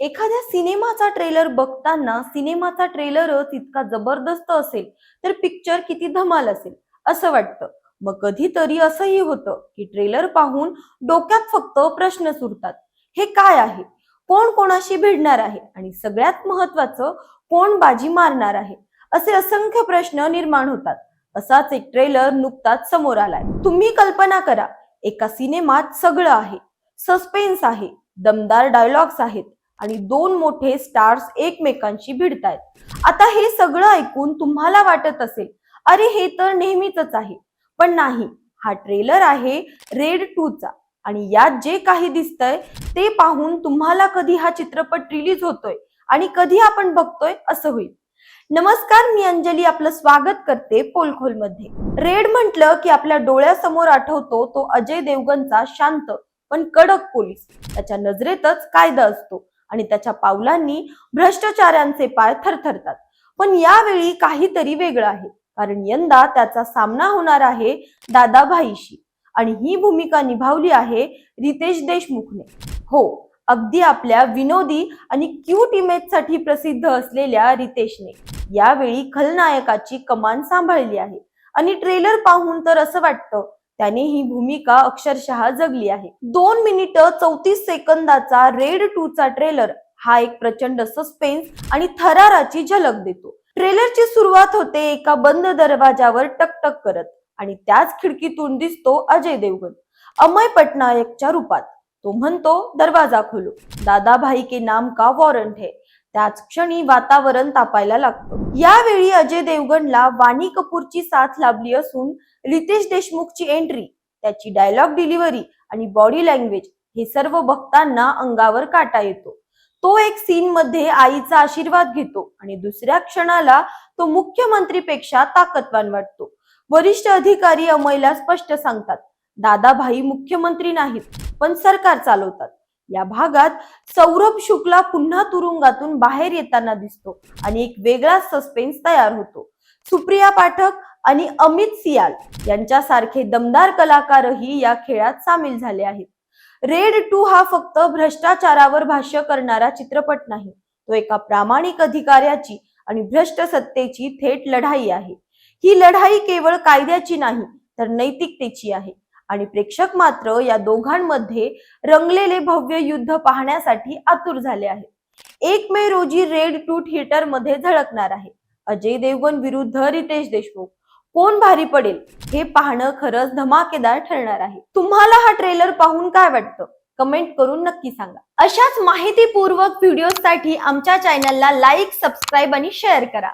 एखाद्या सिनेमाचा ट्रेलर बघताना सिनेमाचा ट्रेलरच इतका जबरदस्त असेल तर पिक्चर किती धमाल असेल असं वाटतं. मग कधीतरी असंही होतं की ट्रेलर पाहून डोक्यात फक्त प्रश्न सुरतात हे काय आहे? कोण कोणाशी भिडणार आहे? आणि सगळ्यात महत्वाचं कोण बाजी मारणार आहे? असे असंख्य प्रश्न निर्माण होतात. असाच एक ट्रेलर नुकताच समोर आलाय. तुम्ही कल्पना करा एका सिनेमात सगळं आहे. सस्पेन्स आहे. दमदार डायलॉग्स आहेत. आणि दोन मोठे स्टार्स एकमेकांशी भिडतायत. आता हे सगळं ऐकून तुम्हाला वाटत असेल अरे हे तर नेहमीच आहे पण नाही हा ट्रेलर आहे रेड टू चा. आणि यात जे काही दिसतंय ते पाहून तुम्हाला कधी हा चित्रपट रिलीज होतोय आणि कधी आपण बघतोय असं होईल. नमस्कार मी अंजली आपलं स्वागत करते पोलखोलमध्ये रेड म्हटलं की आपल्या डोळ्यासमोर आठवतो तो अजय देवगनचा शांत पण कडक पोलीस. त्याच्या नजरेतच कायदा असतो. आणि त्याच्या पावलांनी भ्रष्टाचारांचे पाय थरथरतात. पण यावेळी काहीतरी वेगळं आहे. कारण यंदा त्याचा सामना होणार आहे दादाभाईशी. आणि ही भूमिका निभावली आहे रितेश देशमुखने. हो अगदी आपल्या विनोदी आणि क्यूट इमेजसाठी प्रसिद्ध असलेल्या रितेशने यावेळी खलनायकाची कमान सांभाळली आहे. आणि ट्रेलर पाहून तर असं वाटतं त्याने ही भूमिका अक्षरशः जगली आहे. दोन मिनिट चौतीस सेकंदाचा रेड टू चा ट्रेलर हा एक प्रचंड सस्पेन्स आणि थराराची झलक देतो. ट्रेलरची सुरुवात होते एका बंद दरवाजावर टकटक करत आणि त्याच खिडकीतून दिसतो अजय देवगन. अमय पटनायकच्या रूपात. तो म्हणतो दरवाजा खोलो. दादाभाई के नाम का वॉरंट है? त्याच क्षणी वातावरण तापायला लागतं. यावेळी अजय देवगणला वाणी कपूरची साथ लाभली असून रितेश देशमुखची एंट्री त्याची डायलॉग डिलिव्हरी आणि बॉडी लँग्वेज हे सर्व बघताना अंगावर काटा येतो. तो एक सीन मध्ये आईचा आशीर्वाद घेतो आणि दुसऱ्या क्षणाला तो मुख्यमंत्रीपेक्षा ताकदवान वाटतो. वरिष्ठ अधिकारी अमयला स्पष्ट सांगतात दादाभाई मुख्यमंत्री नाहीत पण सरकार चालवतात. या भागात सौरभ शुक्ला पुन्हा तुरुंगातून बाहेर येताना दिसतो आणि एक वेगळा सस्पेन्स तयार होतो. सुप्रिया पाठक आणि अमित सियाल यांच्यासारखे दमदार कलाकारही या खेळात सामील झाले आहेत. रेड टू हा फक्त भ्रष्टाचारावर भाष्य करणारा चित्रपट नाही तो एका प्रामाणिक अधिकाऱ्याची आणि भ्रष्ट सत्तेची थेट लढाई आहे. ही लढाई केवळ कायद्याची नाही तर नैतिकतेची आहे. आणि प्रेक्षक मात्र या दोघांमध्ये रंगलेले भव्य युद्ध पाहण्यासाठी आतुर झाले आहेत. एक मे रोजी रेड टू थिएटरमध्ये झळकणार आहे. अजय देवगण विरुद्ध रितेश देशमुख. कोण भारी पडेल हे पाहणं खरंच धमाकेदार ठरणार आहे. तुम्हाला हा ट्रेलर पाहून काय वाटतं? कमेंट करून नक्की सांगा. अशाच माहितीपूर्वक व्हिडिओसाठी आमच्या चॅनलला लाईक सबस्क्राईब आणि शेअर करा.